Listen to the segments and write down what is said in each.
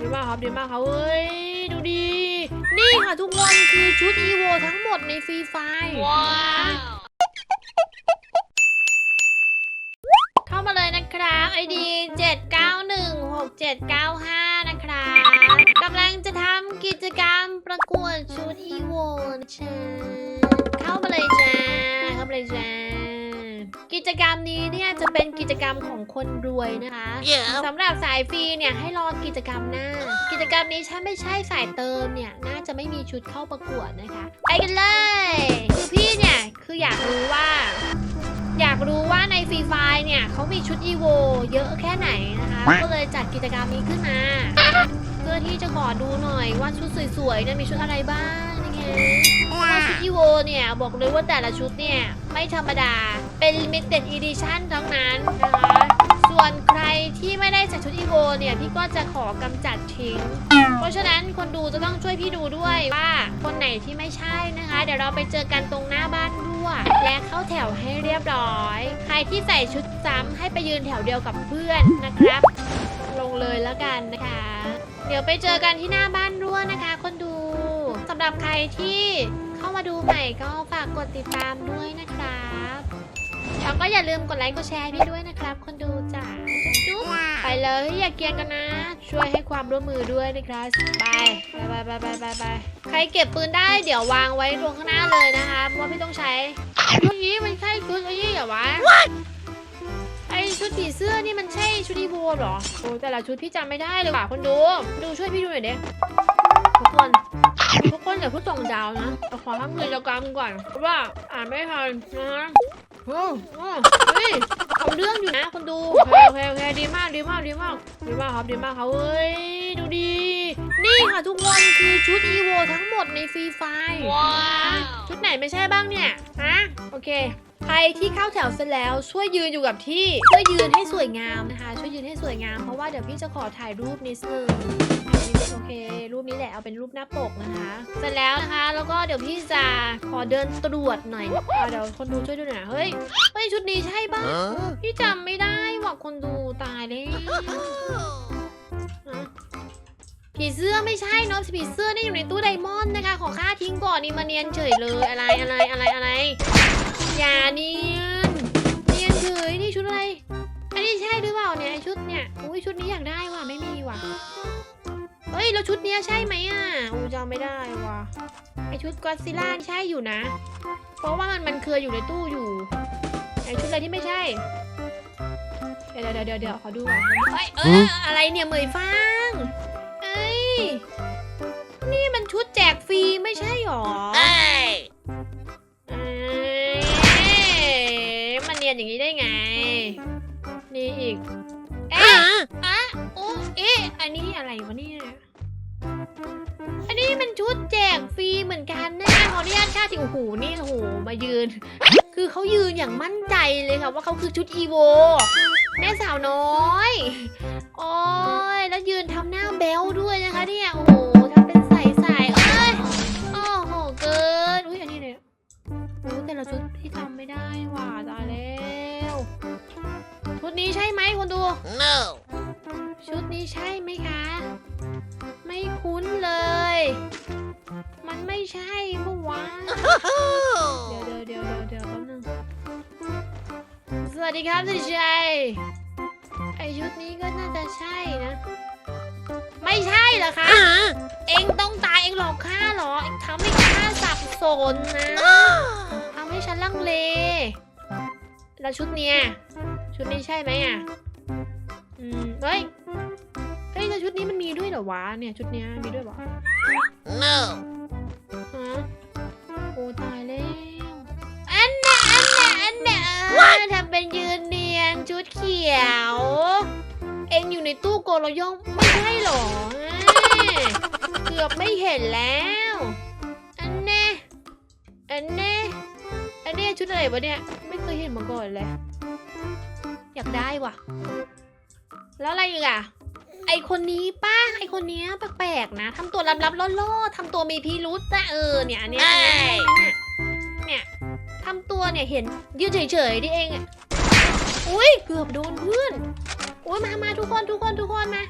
ดีมากครับดีมากครับเฮ้ยดูดี นี่ค่ะทุกคนคือชุดอีโวทั้งหมดในฟรีไฟว้าเข้ามาเลยนะครับไอดี7916795 นะครับกำลังจะทำกิจกรรมประกวดชุดอีโวนะจ๊ะเข้ามาเลยจ้า จกรรมนี้เนี่ยจะเป็นกิจกรรมของคนรวยนะคะสำหรับสายฟรีเนี่ยให้รอกิจกรรมหน้า กิจกรรมนี้ถ้าไม่ใช่สายเติมเนี่ยน่าจะไม่มีชุดเข้าประกวดนะคะไปกันเลย คือพี่เนี่ยคืออยากรู้ว่า อยากรู้ว่าในฟรีไฟเนี่ยเขามีชุดอีโวเยอะแค่ไหนนะคะ ก็เลยจัดกิจกรรมนี้ขึ้นมา เพื่อที่จะขอดูหน่อยว่าชุดสวยๆเนี่ยมีชุดอะไรบ้างนะคะถ้า ชุดอีโวเนี่ย บอกเลยว่าแต่ละชุดเนี่ย ไม่ธรรมดา เป็น limited edition ทั้งนั้นนะคะ ส่วนใครที่ไม่ได้ใส่ชุดอีโวเนี่ย พี่ก็จะขอกำจัดทิ้ง เพราะฉะนั้นคนดูจะต้องช่วยพี่ดูด้วยว่าคนไหนที่ไม่ใช่นะคะ เดี๋ยวเราไปเจอกันตรงหน้าบ้านด้วย และเข้าแถวให้เรียบร้อย ใครที่ใส่ชุดซ้ำให้ไปยืนแถวเดียวกับเพื่อนนะครับ ลงเลยแล้วกันนะคะ เดี๋ยวไปเจอกันที่หน้าบ้าน รับใครที่เข้ามาดูใหม่ก็ฝากกดติดตามด้วยนะครับแล้วก็อย่าลืมกดไลค์กดแชร์ให้พี่ด้วยนะครับ คนดูจ้าจุ๊บไปเลยอย่าเกียนกันนะ ช่วยให้ความร่วมมือด้วยนะครับไปไปไปไปไปไปใครเก็บปืนได้เดี๋ยววางไว้ตรงข้างหน้าเลยนะคะเพราะว่าพี่ต้องใช้ชุดนี้มันใช่ชุดอ้นี่เหรอวะไอชุดผีเสื้อนี่มันใช่ชุดอีโวเหรอโอ้แต่ละชุดพี่จำไม่ได้เลยว่ะคนดู ดูช่วยพี่ดูหน่อยเด้ทุกคน คนอย่าเพิ่งส่งดาวนะเอาขอทำกิจกรรมก่อนเพราะว่าอ่านไม่ทันนะฮะโอ้โอ้เฮ้ยเอาเรื่องอยู่นะคนดูโอเคโอเคโอเคดีมากดีมากดีมากดีมากครับดีมากครับเฮ้ยดูดี นี่ค่ะทุกคนคือชุดอีโวทั้งหมดในฟรีไฟชุดไหนไม่ใช่บ้างเนี่ยฮะโอเค ใครที่เข้าแถวเสร็จแล้วช่วยยืนอยู่กับที่ช่วยยืนให้สวยงามนะคะ ช่วยยืนให้สวยงามเพราะว่าเดี๋ยวพี่จะขอถ่ายรูปนิดนึงโอเค รูปนี้แหละเอาเป็นรูปหน้าปกนะคะ เสร็จแล้วนะคะ แล้วก็เดี๋ยวพี่จะขอเดินตรวจหน่อยอะเดี๋ยวคนดูช่วยดูหน่อยนะเฮ้ยเฮ้ยชุดนี้ใช่ปะพี่จำไม่ได้ว่ะคนดูตายแล้วฮะผีเสื้อไม่ใช่เนาะผีเสื้อนี่อยู่ในตู้ไดมอนด์นะคะ ขอค่าทิ้งก่อนนี่มาเนียนเฉยเลยอะไรอะไรอะไรอะไร อย่าเนียนเนียนเฉยนี่ชุดอะไร อันนี้ใช่หรือเปล่าเนี่ยไอ้ชุดเนี่ยอุ้ยชุดนี้อยากได้ว่ะไม่มีว่ะเฮ้ยแล้วชุดเนี้ยใช่ไหมอะอูจำไม่ได้ว่ะไอชุดก็อดซิลล่าใช่อยู่นะ เพราะว่ามันมันเคยอยู่ในตู้อยู่ไอชุดอะไรที่ไม่ใช่ เดี๋ยวเดี๋ยวเดี๋ยวเดี๋ยวขอดูก่อนเฮ้ยเอออะไรเนี่ยเหมยฟางเอ้ยนี่มันชุดแจกฟรีไม่ใช่หรอ อ้ยมันเนียนอย่างนี้ได้ไง นี่อีก เอ๊ะอะโอ้เอ๊ะ อันนี้อะไรวะเนี่ย อันนี้มันชุดแจกฟรีเหมือนกันนะขออนุญาตค่าถึงหูนี่โอ้โหมายืน คือเขายืนอย่างมั่นใจเลยค่ะว่าเขาคือชุดอีโวแม่สาวน้อย โอ้ยแล้วยืนทำหน้าเบลด้วยนะคะเนี่ย ใช่ไหมคะ ไม่คุ้นเลย มันไม่ใช่เมื่อวานเดี๋ยวเดี๋ยวเดี๋ยวเดี๋ยวเดี๋ยวแป๊บนึงสวัสดีครับสิชัยไอชุดนี้ก็น่าจะใช่นะ ไม่ใช่เหรอคะ เองต้องตายเองหลอกข้าเหรอเองทำให้ข้าสับสนนะทำให้ฉันลังเล แล้วชุดเนี้ยชุดนี้ใช่ไหมอะ อืม เฮ้ยเฮ้ยแล้วชุดนี้มันมีด้วยเหรอวะเนี่ยชุดเนี้ยมีด้วยวะ No. ฮะโอ้ตายแล้วอันน่ะอันน่ะอันน่ะอ่าทำเป็นยืนเนียนชุดเขียว เอ็งอยู่ในตู้โกโรยองไม่ใช่เหรออ่าเกือบไม่เห็นแล้ว อันแน่อันแน่อันเนี้ยชุดอะไรวะเนี่ยไม่เคยเห็นมาก่อนเลย อยากได้ว่ะ แล้วอะไรอีกอะ ไอคนนี้ป้าไอคนเนี้ยแปลกๆนะทำตัวลับๆล่อๆทำตัวมีพิรุษนะเออเนี่ยอันเนี้ยอันเนี้ยเนี่ยเนี่ยทำตัวเนี่ยเห็นยืนเฉยๆดิเองอะอุ้ยเกือบโดนเพื่อนโอ้ยมามาทุกคนทุกคนทุกคนมา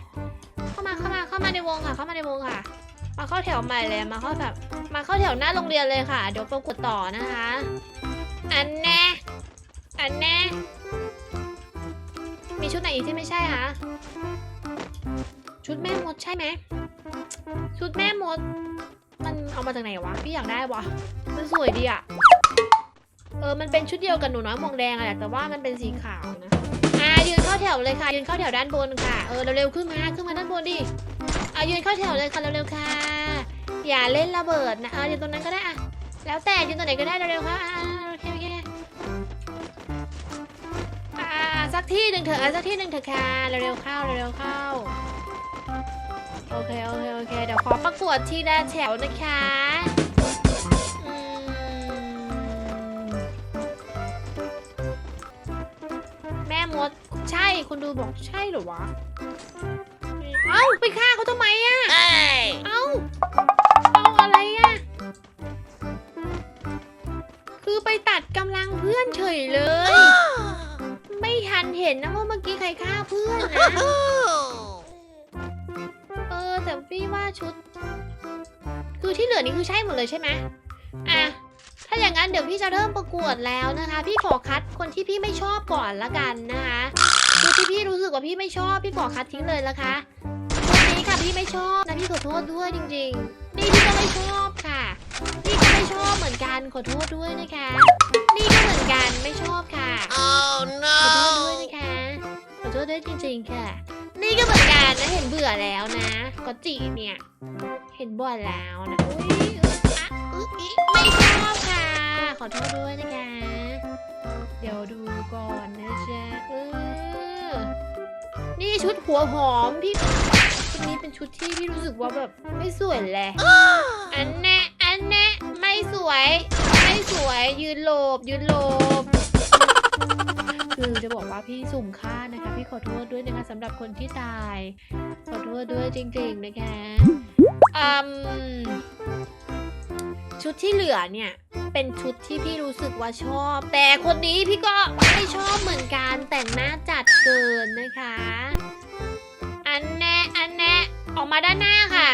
เข้ามาเข้ามาเข้ามาในวงค่ะ เข้ามาในวงค่ะ มาเข้าแถวใหม่เลยมาเข้าแบบมาเข้าแถวหน้าโรงเรียนเลยค่ะ เดี๋ยวประกวดต่อนะคะ อันแน่อันแน่มีชุดไหนอีกที่ไม่ใช่คะ ชุดแม่มดใช่ไหม ชุดแม่มด มันเอามาจากไหนวะ พี่อยากได้วะ มันสวยดีอะเออ มันเป็นชุดเดียวกับหนูน้อยมวงแดงอะแหละ แต่ว่ามันเป็นสีขาวนะอ่ายืนเข้าแถวเลยค่ะ ยืนเข้าแถวด้านบนค่ะ เออ เร็วๆขึ้นมา ขึ้นมาด้านบนดิอ่ายืนเข้าแถวเลยค่ะ เร็วๆค่ะ อย่าเล่นระเบิดนะเออยืนตรงนั้นก็ได้อะแล้วแต่ยืนตรงไหนก็ได้เร็วๆค่ะอ่าโอเคโอเคอ่าสักที่หนึ่งเถอะสักที่หนึ่งเถอะค่ะ เร็วๆเข้า เร็วๆเข้า อเค โอเค โอเค เดี๋ยวขอประกวดทีละแถวนะคะอืมแม่มด ใช่คนดูบอกใช่เหรอวะ เอ้า ไปฆ่าเขาทำไมอะ Hey! เอ้า เอาอะไรอะคือไปตัดกำลังเพื่อนเฉยเลย ไม่ทันเห็นนะว่าเมื่อกี้ใครฆ่าเพื่อนนะเอ อแต่พี่ว่าชุด คือที่เหลือนี่คือใช่หมดเลยใช่ไหมอะถ้าอย่างนั้นเดี๋ยวพี่จะเริ่มประกวดแล้วนะคะ พี่ขอคัดคนที่พี่ไม่ชอบก่อนละกันนะคะคือที่พี่รู้สึกว่าพี่ไม่ชอบ พี่ขอคัดทิ้งเลยละคะคนนี้ค่ะพี่ไม่ชอบนะพี่ขอโทษด้วยจริง ๆ นี่พี่ก็ไม่ชอบค่ะนี่ก็ไม่ชอบเหมือนกันขอโทษด้วยนะคะ นี่ก็เหมือนกันไม่ชอบค่ะ Oh ขอโทษด้วย no! นะคะขอโทษด้วยจริง ๆ ค่ะ นี่ก็เหมือนกันนะ เห็นเบื่อแล้วนะก็จีเนี่ย เห็นบ่อยแล้วนะอุ้ยอะอึกอิไม่ชอบค่ะ ขอโทษด้วยนะคะ เดี๋ยวดูก่อนนะจ๊ะเออนี่ชุดหัวหอมพี่ชุดนี้เป็นชุดที่พี่รู้สึกว่าแบบไม่สวยเลยอันแน่อันแน่ไม่สวย ไม่สวยยืนโลบยืนโลบ คือจะบอกว่าพี่สุ่มค่านะคะ พี่ขอโทษด้วยนะคะสำหรับคนที่ตาย ขอโทษด้วยจริงๆนะคะอืมชุดที่เหลือเนี่ย เป็นชุดที่พี่รู้สึกว่าชอบ แต่คนนี้พี่ก็ไม่ชอบเหมือนกันแต่งหน้าจัดเกินนะคะ อันแน่อันแน่ออกมาด้านหน้าค่ะ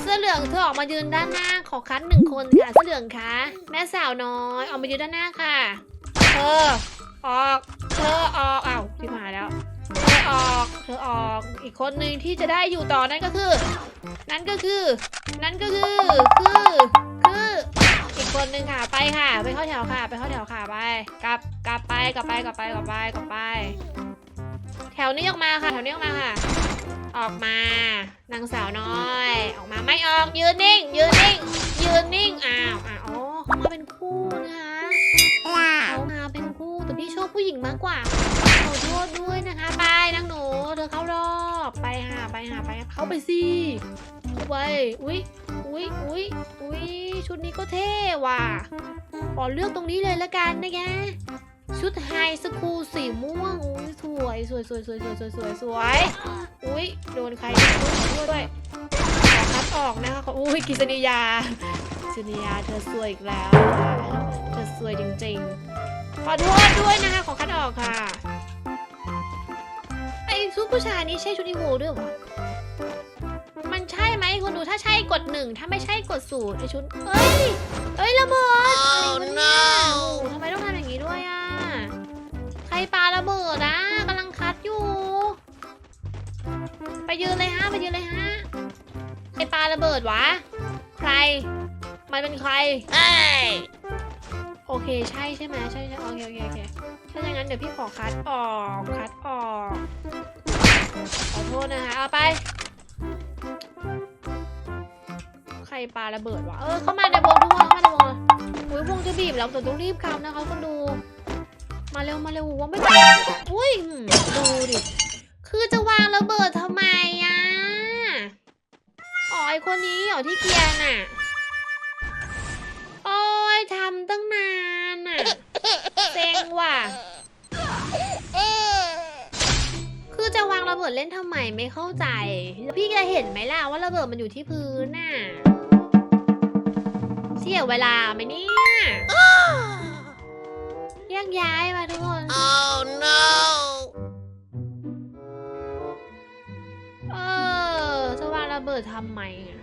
เสื้อเหลืองเธอออกมายืนด้านหน้าขอคัดหนึ่งคนค่ะเสื้อเหลืองคะแม่สาวน้อยออกมายืนด้านหน้าค่ะเธอออก ธอออกอ้าวที่มาแล้ว เธอออก เธอออก อีกคนหนึ่งที่จะได้อยู่ต่อนั่นก็คือ นั่นก็คือ นั่นก็คือ คือ คือ อีกคนหนึ่งค่ะ ไปค่ะ ไปเข้าแถวค่ะ ไปเข้าแถวค่ะ ไป กลับ กลับไป กลับไป กลับไป กลับไป กลับไป แถวนี้ออกมาค่ะ แถวนี้ออกมาค่ะ ออกมา นางสาวน้อย ออกมาไม่ออก ยืนนิ่ง ยืนนิ่ง ยืนนิ่ง อ้าว อ้าวอ๋อเขามาเป็นคู่นะคะเขามาเป็น ที่ชอบผู้หญิงมากกว่าขอโทษด้วยนะคะไปนางหนูเธอเข้ารอบไปหาไปหาไปเข้าไปสิเข้าไปอุ้ยอุ้ยอุ้ยอุ้ยชุดนี้ก็เท่ว่ะขอเลือกตรงนี้เลยละกันนะคะชุดไฮสคูลสีม่วงอุ้ยสวยสวยสวยสวยสวยสวยสวยสวยอุ้ยโดนใครโดนด้วยขอคัดออกนะคะขออุ้ยกิษณียากิษณียาเธอสวยอีกแล้ว เธอสวยจริงๆ ขอโทษด้วยนะคะ ขอคัดออกค่ะ ไอ้ชุดผู้ชายนี้ใช่ชุดอีโวด้วยเหรอ มันใช่ไหมคุณดูถ้าใช่กดหนึ่งถ้าไม่ใช่กดศูนย์ไอชุดเอ้ยเอ้ยระเบิด Oh อะไรวะเนี่ยโอ้ no! โหทำไมต้องทำอย่างนี้ด้วยอะ ใครปาระเบิดนะกำลังคัดอยู่ ไปยืนเลยฮะไปยืนเลยฮะใครปาระเบิดวะ ใคร มันเป็นใคร Hey! โอเคใช่ใช่ไหมใช่ใช่โอเคโอเคโอเคถ้าอย่างนั้นเดี๋ยวพี่ขอคัดออกคัดออกขอโทษนะคะเอาไป ใครปาระเบิดวะเออเข้ามาในวงทุกคนเข้ามาในวงเลยอุ้ยวงจะบีบแล้วแต่ต้องรีบคำนะคะคนดู มาเร็วมาเร็วว่าไม่ได้อุ้ยดูดิคือจะวางระเบิดทำไมอะอ๋อไอคนนี้เหรอที่เกียร์น่ะ บิดเล่นทำไมไม่เข้าใจแล้วพี่จะเห็นไหมล่ะว่าระเบิดมันอยู่ที่พื้นน่ะเสียเวลาไหมเนี่ยแยกย้ายมาทุกคน Oh no! เออระเบิดทำไมอะ